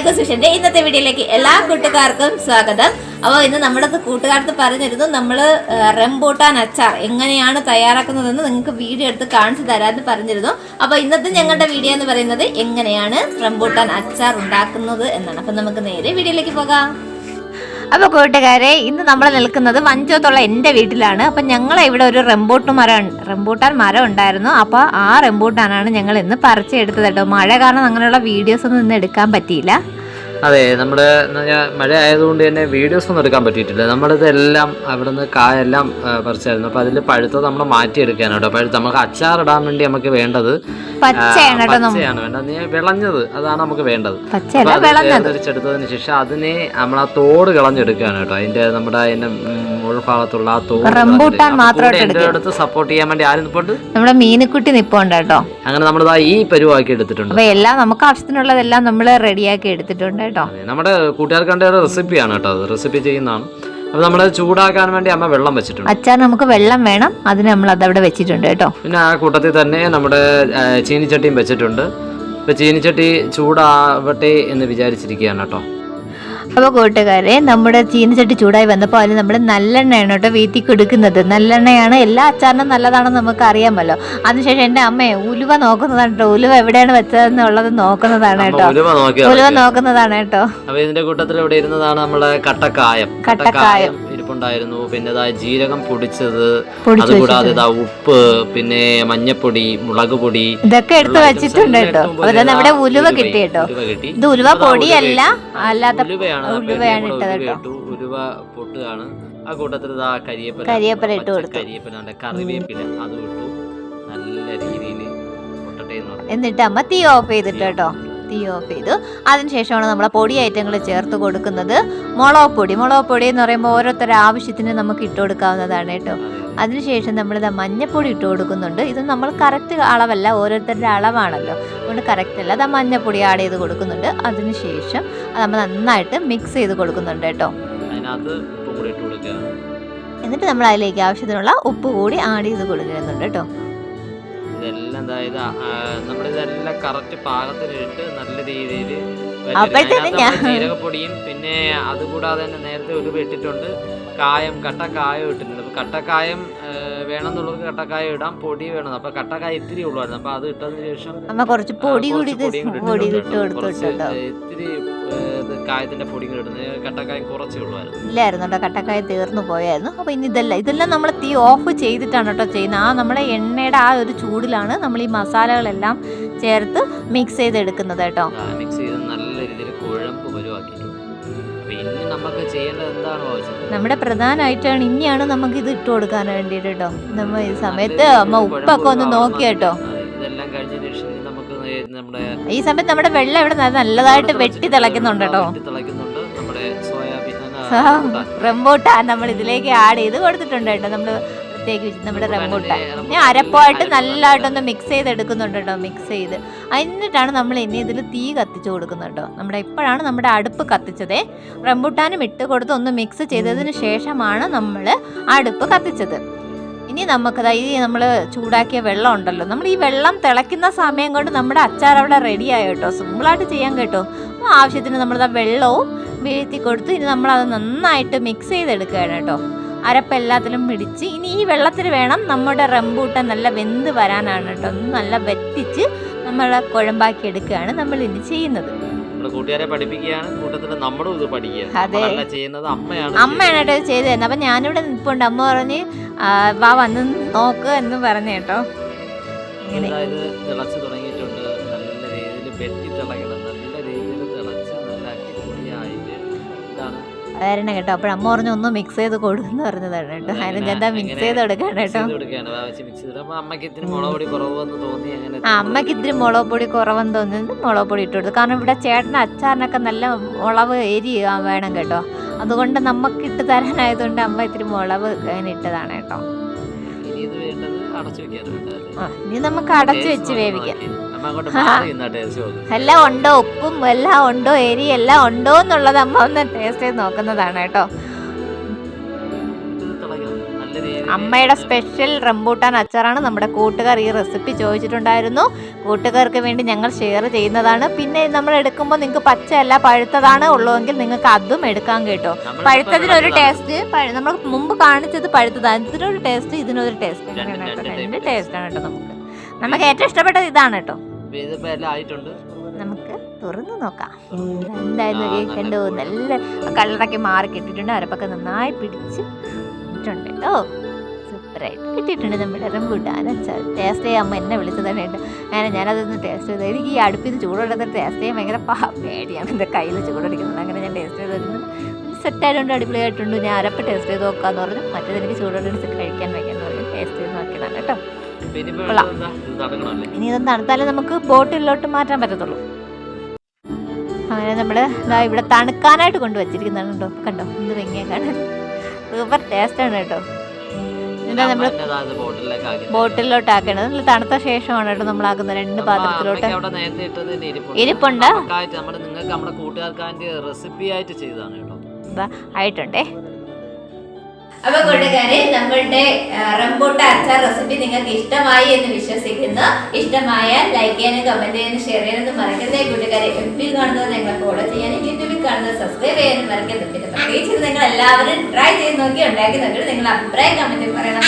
റൈക്കോ സുഷന്റെ ഇന്നത്തെ വീഡിയോയിലേക്ക് എല്ലാ കൂട്ടുകാർക്കും സ്വാഗതം. അപ്പോൾ ഇന്ന് നമ്മുടെ കൂട്ടുകാർക്ക് പറഞ്ഞിരുന്നു നമ്മൾ റംബൂട്ടാൻ അച്ചാർ എങ്ങനെയാണ് തയ്യാറാക്കുന്നതെന്ന് നിങ്ങൾക്ക് വീഡിയോ എടുത്ത് കാണിച്ചു തരാമെന്ന് പറഞ്ഞിരുന്നു. അപ്പോൾ ഇന്നത്തെ ഞങ്ങളുടെ വീഡിയോ എന്ന് പറയുന്നത് എങ്ങനെയാണ് റംബൂട്ടാൻ അച്ചാർ ഉണ്ടാക്കുന്നത് എന്നാണ്. അപ്പം നമുക്ക് നേരെ വീഡിയോയിലേക്ക് പോകാം. അപ്പോൾ കൂട്ടുകാരെ ഇന്ന് നമ്മൾ നിൽക്കുന്നത് വഞ്ചോത്തുള്ള എന്റെ വീട്ടിലാണ്. അപ്പം ഞങ്ങൾ ഇവിടെ ഒരു റംബൂട്ട് മരം റംബൂട്ടാൻ മരം ഉണ്ടായിരുന്നു. അപ്പോൾ ആ റംബൂട്ടാനാണ് ഞങ്ങൾ ഇന്ന് പറിച്ചെടുത്തത് കേട്ടോ. മഴ കാരണം അങ്ങനെയുള്ള വീഡിയോസ് ഒന്നും ഇന്ന് എടുക്കാൻ പറ്റിയില്ല. അതെ നമ്മുടെ എന്ന് പറഞ്ഞാൽ മഴ ആയതുകൊണ്ട് തന്നെ വീഡിയോസ് ഒന്നും എടുക്കാൻ പറ്റിയിട്ടില്ല. നമ്മളിതെല്ലാം അവിടെ നിന്ന് കായെല്ലാം പറിച്ചായിരുന്നു. അപ്പോൾ അതിൽ പഴുത്തത് നമ്മൾ മാറ്റിയെടുക്കാനാണ് കേട്ടോ. പഴുത്ത് നമുക്ക് അച്ചാറിടാൻ വേണ്ടി നമുക്ക് വേണ്ടത് പച്ചയാണ് വേണ്ടത്. നീ വിളഞ്ഞത് അതാണ് നമുക്ക് വേണ്ടത്. തിരിച്ചെടുത്തതിന് ശേഷം അതിനെ നമ്മൾ ആ തോട് കളഞ്ഞെടുക്കുകയാണ് കേട്ടോ. അതിന്റെ നമ്മുടെ അതിന്റെ ഉൾഭാഗത്തുള്ള ആ തോട് റംബൂട്ടാൻ കളഞ്ഞെടുക്കുക. മാത്രമായിട്ട് എന്റെ അടുത്ത് സപ്പോർട്ട് ചെയ്യാൻ വേണ്ടി ആരും നിൽപ്പുണ്ട് നമ്മുടെ മീനുക്കുട്ടി നിപ്പുണ്ട് കേട്ടോ. അങ്ങനെ നമ്മളിതാ ഈ പരുവാക്കി എടുത്തിട്ടുണ്ട്. അപ്പോൾ എല്ലാം നമുക്ക് ആവശ്യത്തിനുള്ളതെല്ലാം നമ്മൾ റെഡിയാക്കി എടുത്തിട്ടുണ്ട് കേട്ടോ. നമ്മുടെ കൂട്ടുകാർക്ക് വേണ്ട ഒരു റെസിപ്പിയാണ് കേട്ടോ റെസിപ്പി ചെയ്യുന്നതാണ്. അപ്പോൾ നമ്മൾ ചൂടാക്കാൻ വേണ്ടി അമ്മ വെള്ളം വെച്ചിട്ടുണ്ട്. അച്ചാർ നമുക്ക് വെള്ളം വേണം. അതിന് നമ്മൾ അത് അവിടെ വെച്ചിട്ടുണ്ട് കേട്ടോ. പിന്നെ ആ കൂട്ടത്തിൽ തന്നെ നമ്മുടെ ചീനിച്ചട്ടിയും വെച്ചിട്ടുണ്ട്. ഇപ്പൊ ചീനിച്ചട്ടി ചൂടാവട്ടെ എന്ന് വിചാരിച്ചിരിക്കുകയാണ് കേട്ടോ. അപ്പോൾ കൂട്ടുകാരെ നമ്മുടെ ചീനച്ചട്ടി ചൂടായി വന്നപ്പോൾ അതിൽ നമ്മൾ നല്ലെണ്ണയാണ് കേട്ടോ വീട്ടിൽ കൊടുക്കുന്നത്. നല്ലെണ്ണയാണ് എല്ലാ അച്ചാറിനും നല്ലതാണെന്ന് നമുക്ക് അറിയാമല്ലോ അതിനുശേഷം എന്റെ അമ്മയെ ഉലുവ നോക്കുന്നതാണ് കേട്ടോ. ഉലുവ എവിടെയാണ് വെച്ചതെന്നുള്ളത് നോക്കുന്നതാണ് കേട്ടോ. ഉലുവ. നോക്കുന്നതാണ് കേട്ടോ. അപ്പൊ ഇതിന്റെ കൂട്ടത്തിൽ ഇവിടെ ഇരുന്നതാണ് നമ്മുടെ കട്ടക്കായം. കട്ടക്കായം. ഇരിപ്പുണ്ടായിരുന്നു പിന്നെ ഇതാ ജീരകം പൊടിച്ചത്. പൊടിച്ചു അതുകൂടാതെ ഇതാ ഉപ്പ് പിന്നെ മഞ്ഞപ്പൊടി മുളക് പൊടി ഇതൊക്കെ എടുത്ത് വെച്ചിട്ടുണ്ട് കേട്ടോ. നമ്മുടെ ഉലുവ. കിട്ടി കേട്ടോ. ഇത് ഉലുവ പൊടിയല്ല അല്ലാത്ത ഉലുവയാണ് ഇട്ടത് കേട്ടോ. ഉലുവ പൊട്ടാണ് പൊട്ടുകയാണ്. ആ കൂട്ടത്തിൽ ഇതാ കരിയേപ്പില കരിയേപ്പില ഇട്ട് കൊടുത്തു. കരിയേപ്പില കറിവേപ്പില അതും ഇട്ടു. നല്ല രീതിയിൽ പൊട്ടട്ടെ എന്നിട്ട് അമ്മ തീ ഓഫ് ചെയ്തിട്ട് കേട്ടോ. തീ ഓഫ് ചെയ്തു. അതിനുശേഷമാണ് നമ്മൾ പൊടി ഐറ്റങ്ങൾ ചേർത്ത് കൊടുക്കുന്നത്. മുളക് പൊടി. മുളക് പൊടി എന്ന് പറയുമ്പോൾ ഓരോരുത്തരുടെ ആവശ്യത്തിന് നമുക്ക് ഇട്ട് കൊടുക്കാവുന്നതാണ് കേട്ടോ. അതിനുശേഷം നമ്മൾ നമ്മളിത് മഞ്ഞപ്പൊടി ഇട്ട് കൊടുക്കുന്നുണ്ട്. ഇത് നമ്മൾ കറക്റ്റ് അളവല്ല ഓരോരുത്തരുടെ അളവാണല്ലോ. അതുകൊണ്ട് കറക്റ്റ് അല്ല. അത് മഞ്ഞപ്പൊടി ആഡ് ചെയ്ത് കൊടുക്കുന്നുണ്ട്. അതിനുശേഷം അത് നമ്മൾ നന്നായിട്ട് മിക്സ് ചെയ്ത് കൊടുക്കുന്നുണ്ട് കേട്ടോ. എന്നിട്ട് നമ്മൾ അതിലേക്ക് ആവശ്യത്തിനുള്ള ഉപ്പ് കൂടി ആഡ് ചെയ്ത് കൊടുക്കുന്നുണ്ട് കേട്ടോ. ഇതെല്ലാം അതായത് നമ്മളിതെല്ലാം കറക്റ്റ് പാകത്തിലിട്ട് നല്ല രീതിയിൽ ജീരകപ്പൊടിയും പിന്നെ അതുകൂടാതെ തന്നെ നേരത്തെ ഒരു ഇട്ടിട്ടുണ്ട് കായം കട്ടക്കായം ഇട്ടിട്ടുണ്ട്. അപ്പൊ കട്ടക്കായം വേണമെന്നുള്ളവർക്ക് കട്ടക്കായം ഇടാം പൊടി വേണം. അപ്പൊ കട്ടക്കായ ഇത്തിരി ഉള്ളായിരുന്നു. അപ്പൊ അത് ഇട്ടതിന് ശേഷം കുറച്ച് പൊടി കൂടി ഇത്തിരി കായത്തിന്റെ പൊടി കട്ടക്കായ ഇടുന്നത്. കട്ടക്കായം കുറച്ചേ ഉള്ളായിരുന്നു. ഇല്ലായിരുന്നു കേട്ടോ. കട്ടക്കായ തീർന്നു പോയായിരുന്നു. അപ്പോൾ ഇനി ഇതെല്ലാം ഇതെല്ലാം നമ്മൾ തീ ഓഫ് ചെയ്തിട്ടാണ് കേട്ടോ ചെയ്യുന്നത്. ആ നമ്മളെ എണ്ണയുടെ ആ ഒരു ചൂടിലാണ് നമ്മൾ ഈ മസാലകളെല്ലാം ചേർത്ത് മിക്സ് ചെയ്തെടുക്കുന്നത് കേട്ടോ. മിക്സ് ചെയ്ത് നല്ല രീതിയിൽ കുഴമ്പ് പരുവാക്കിയിട്ടുണ്ട്. ഇനി നമുക്ക് ചെയ്യേണ്ടത് എന്താണോ ആവശ്യം നമ്മുടെ പ്രധാനമായിട്ടാണ് ഇനിയാണ് നമുക്ക് ഇത് ഇട്ട് കൊടുക്കാൻ വേണ്ടിയിട്ട് കേട്ടോ. നമ്മ ഈ സമയത്ത് അമ്മ ഉപ്പൊക്കെ ഒന്ന് നോക്കിയാട്ടോ ഇതെല്ലാം കഴിഞ്ഞ ശേഷം നമ്മുടെ ഈ സമയത്ത് നമ്മുടെ വെള്ളം ഇവിടെ നല്ലതായിട്ട് വെട്ടി തിളക്കുന്നുണ്ട് കേട്ടോ. വെട്ടി തിളയ്ക്കുന്നുണ്ട്. നമ്മുടെ സോയാബീൻ ആ, റംബൂട്ടാൻ. നമ്മൾ ഇതിലേക്ക് ആഡ് ചെയ്ത് കൊടുത്തിട്ടുണ്ട് കേട്ടോ. നമ്മൾ വെച്ച് നമ്മുടെ റംബൂട്ടാൻ ഞാൻ അരപ്പായിട്ട് നല്ലതായിട്ടൊന്ന് മിക്സ് ചെയ്ത് എടുക്കുന്നുണ്ട് കേട്ടോ മിക്സ് ചെയ്ത്. എന്നിട്ടാണ് നമ്മൾ ഇനി ഇതിൽ തീ കത്തിച്ച് കൊടുക്കുന്നത് കേട്ടോ. നമ്മുടെ ഇപ്പോഴാണ് നമ്മുടെ അടുപ്പ് കത്തിച്ചത്. റംബൂട്ടാനും ഇട്ട് കൊടുത്ത് ഒന്ന് മിക്സ് ചെയ്തതിന് ശേഷമാണ് നമ്മൾ അടുപ്പ് കത്തിച്ചത്. ഇനി നമുക്കത് ഈ നമ്മൾ ചൂടാക്കിയ വെള്ളം ഉണ്ടല്ലോ. നമ്മൾ ഈ വെള്ളം തിളയ്ക്കുന്ന സമയം കൊണ്ട് നമ്മുടെ അച്ചാർ അവിടെ റെഡി ആയോ കേട്ടോ. സിമ്പിളായിട്ട് ചെയ്യാൻ കേട്ടോ. അപ്പോൾ ആവശ്യത്തിന് നമ്മളത് വെള്ളവും വീഴ്ത്തി കൊടുത്ത് ഇനി നമ്മളത് നന്നായിട്ട് മിക്സ് ചെയ്തെടുക്കുകയാണ് കേട്ടോ. അരപ്പ് എല്ലാത്തിലും പിടിച്ച് ഇനി ഈ വെള്ളത്തിൽ വേണം നമ്മുടെ റംബൂട്ടൻ നല്ല വെന്ത് വരാനാണ് കേട്ടോ. നല്ല വെറ്റിച്ച് നമ്മൾ കുഴമ്പാക്കി എടുക്കുകയാണ് നമ്മൾ ഇനി ചെയ്യുന്നത്. നമ്മുടെ കൂട്ടുകാരെ പഠിപ്പിക്കുകയാണ്. കൂട്ടത്തിൽ നമ്മളും ഇത് പഠിക്കുക ചെയ്യുന്നത് അമ്മയാണ് അമ്മയാണ് കേട്ടോ ചെയ്ത് തരുന്നത് അപ്പൊ ഞാനിവിടെ നിൽപ്പുണ്ട് അമ്മ പറഞ്ഞ് വാ വന്ന് നോക്ക് എന്ന് പറഞ്ഞു കേട്ടോ. തിളച്ച് തുടങ്ങിയിട്ടുണ്ട്. നല്ല രീതിയിൽ വെട്ടി തിളക്കണം. അതായിരുന്നു കേട്ടോ. അപ്പോൾ അമ്മ പറഞ്ഞു ഒന്ന് മിക്സ് ചെയ്ത് കൊടുക്കുന്നു പറഞ്ഞതാണ് കേട്ടോ. അതിന് എന്താ മിക്സ് ചെയ്ത് കൊടുക്കാൻ കേട്ടോ? ആ അമ്മയ്ക്ക് ഇത്തിരി മുളക് പൊടി കുറവെന്ന് തോന്നുന്നത് മുളക് പൊടി ഇട്ട് കൊടുത്തു. കാരണം ഇവിടെ ചേട്ടന് അച്ചാറിനൊക്കെ നല്ല മുളവ് എരി വേണം കേട്ടോ. അതുകൊണ്ട് നമുക്ക് ഇട്ട് തരാനായതുകൊണ്ട് അമ്മ ഇത്തിരി മുളവ് അങ്ങനെ ഇട്ടതാണ് കേട്ടോ. ഇനി നമുക്ക് അടച്ചു വെച്ച് വേവിക്കാം. എല്ലാം ഉണ്ടോ? ഉപ്പും എല്ലാം ഉണ്ടോ? എരി എല്ലാം ഉണ്ടോ എന്നുള്ളത് അമ്മ ഒന്ന് ടേസ്റ്റ് ചെയ്ത് നോക്കുന്നതാണ് കേട്ടോ. അമ്മയുടെ സ്പെഷ്യൽ റംബൂട്ടാൻ അച്ചാറാണ് നമ്മുടെ കൂട്ടുകാർ ഈ റെസിപ്പി ചോദിച്ചിട്ടുണ്ടായിരുന്നു. കൂട്ടുകാർക്ക് വേണ്ടി ഞങ്ങൾ ഷെയർ ചെയ്യുന്നതാണ്. പിന്നെ നമ്മൾ എടുക്കുമ്പോൾ നിങ്ങൾക്ക് പച്ചയല്ല പഴുത്തതാണ് ഉള്ളതെങ്കിൽ നിങ്ങൾക്ക് അതും എടുക്കാൻ കേട്ടോ. പഴുത്തതിനൊരു ടേസ്റ്റ് നമ്മൾ മുമ്പ് കാണിച്ചത് പഴുത്തതാണ്. ഇതിനൊരു ടേസ്റ്റ് ഇതിനൊരു ടേസ്റ്റ് ടേസ്റ്റ് ആണ് കേട്ടോ നമുക്ക്. നമുക്ക് ഏറ്റവും ഇഷ്ടപ്പെട്ടത് ഇതാണ് കേട്ടോ. ആയിട്ടുണ്ട്. നമുക്ക് തുറന്നു നോക്കാം. എന്തായിരുന്നു കേൾക്കേണ്ട നല്ല കളറൊക്കെ മാറി കിട്ടിയിട്ടുണ്ട്. അരപ്പൊക്കെ നന്നായി പിടിച്ച് ഇട്ടുണ്ട് കേട്ടോ. സൂപ്പറായിട്ട് കിട്ടിയിട്ടുണ്ട് നമ്മുടെ റംബൂട്ടാൻ. അച്ചാർ ടേസ്റ്റ് ചെയ്യാൻ അമ്മ എന്നെ വിളിച്ചതാണ് കേട്ടോ. ഞാൻ ഞാനതൊന്ന് ടേസ്റ്റ് ചെയ്തത് എനിക്ക് ഈ അടുപ്പിൽ നിന്ന് ടേസ്റ്റ് ചെയ്യാൻ ഭയങ്കര പേടിയാണ്. എന്റെ കയ്യിൽ ചൂടെടുക്കുന്നത് അങ്ങനെ ഞാൻ ടേസ്റ്റ് ചെയ്ത് വരുന്നത് സെറ്റായതുകൊണ്ട് അടിപൊളിയായിട്ടുണ്ട്. ഞാൻ അരപ്പ് ടേസ്റ്റ് ചെയ്ത് നോക്കാന്ന് പറഞ്ഞു. മറ്റേത് എനിക്ക് എടുത്ത് കഴിക്കാൻ വയ്ക്കാന്ന് പറഞ്ഞു. ടേസ്റ്റ് ചെയ്ത് നോക്കിയതാണ് കേട്ടോ? ഇത് ഇനി ഇത് തണുത്താലേ നമുക്ക് ബോട്ടിലോട്ട് മാറ്റാൻ പറ്റത്തുള്ളൂ. അങ്ങനെ നമ്മൾ ഇതാ ഇവിടെ തണുക്കാനായിട്ട് കൊണ്ടുവച്ചിരിക്കുന്നതാണ് കേട്ടോ. കണ്ടോ? എന്ത് വെങ്ങിയ കാണാൻ സൂപ്പർ ടേസ്റ്റാണ് കേട്ടോ. നമ്മൾ ബോട്ടിലേക്ക് ആക്കി തരും. ബോട്ടിലോട്ട് ആക്കണത് നല്ല തണുത്ത ശേഷമാണ് കേട്ടോ നമ്മൾ ആക്കുന്നത് രണ്ട് പാത്രത്തിലോട്ട്. ഇരിപ്പുണ്ട്. നിങ്ങൾക്ക് നമ്മുടെ കൂട്ടുകാർക്കാന്റെ റെസിപ്പി ആയിട്ട് ചെയ്തതാണ് കേട്ടോ. ഇതാ ആയിട്ടുണ്ടേ. അപ്പൊ കൂട്ടുകാരെ നമ്മളുടെ റംബൂട്ട അച്ചാർ റെസിപ്പി നിങ്ങൾക്ക് ഇഷ്ടമായി എന്ന് വിശ്വസിക്കുന്നു. ഇഷ്ടമായാൽ ലൈക്ക് ചെയ്യാനും കമന്റ് ചെയ്യാനും ഷെയർ ചെയ്യാനും മറക്കരുതേ. കൂട്ടുകാരെ എഫ് ബിയിൽ കാണുന്നത് നിങ്ങളെ ഫോളോ ചെയ്യാനും യൂട്യൂബിൽ കാണുന്നത് സബ്സ്ക്രൈബ് ചെയ്യാനും മറക്കരുത്. പിന്നെ പ്രത്യേകിച്ച് നിങ്ങൾ എല്ലാവരും ട്രൈ ചെയ്ത് നോക്കി ഉണ്ടാക്കി നോക്കിയിട്ട് നിങ്ങളുടെ അഭിപ്രായം കമന്റിൽ പറയണം.